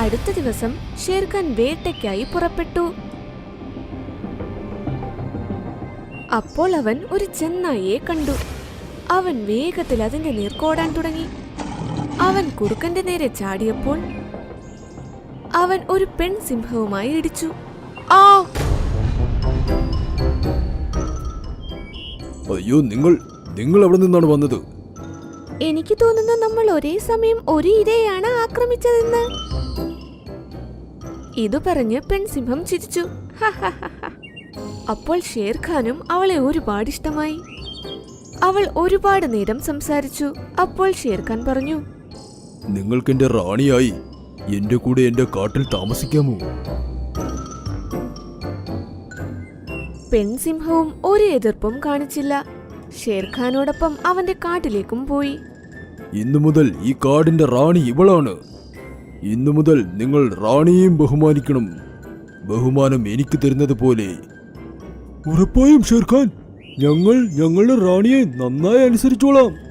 അടുത്ത ദിവസം ഷേർഖാൻ വേട്ടയ്ക്കായി പുറപ്പെട്ടു. അപ്പോൾ അവൻ ഒരു ചെന്നായിയെ കണ്ടു. അവൻ വേഗത്തിൽ അതിന്റെ നേർക്കോടാൻ തുടങ്ങി. അവൻ കുറുക്കന്റെ നേരെ ചാടിയപ്പോൾ അവൻ ഒരു പെൺസിംഹവുമായി ഇടിച്ചു. ആ! അയ്യോ നിങ്ങൾ നിങ്ങൾ എവിടെ നിന്നാണ് വന്നത്? എനിക്ക് തോന്നുന്നു നമ്മൾ ഒരേ സമയം ഒരു ഇരയാണ് ആക്രമിച്ചതെന്ന്. ഇതു പറഞ്ഞ് പെൺസിംഹം ചിരിച്ചു. അപ്പോൾ ഷേർഖാനും അവളെ ഒരുപാട് ഇഷ്ടമായി അവൾ ഒരുപാട് നേരം സംസാരിച്ചു. അപ്പോൾ ഷേർഖാൻ പറഞ്ഞു നിങ്ങൾക്ക് എന്റെ റാണിയായി. എന്റെ കൂടെ എന്റെ കാട്ടിൽ താമസിക്കാമോ? പെൺസിംഹവും ഒരു എതിർപ്പും കാണിച്ചില്ല. ഷേർഖാനോടൊപ്പം അവന്റെ കാട്ടിലേക്കും പോയി. ഇന്നു മുതൽ ഈ കാടിന്റെ റാണി ഇവളാണ്. ഇന്നു മുതൽ നിങ്ങൾ റാണിയെയും ബഹുമാനിക്കണം. ബഹുമാനം എനിക്ക് തരുന്നത് പോലെ. ഉറപ്പായും ഷേർഖാൻ ഞങ്ങൾ ഞങ്ങളുടെ റാണിയെ നന്നായി അനുസരിച്ചോളാം.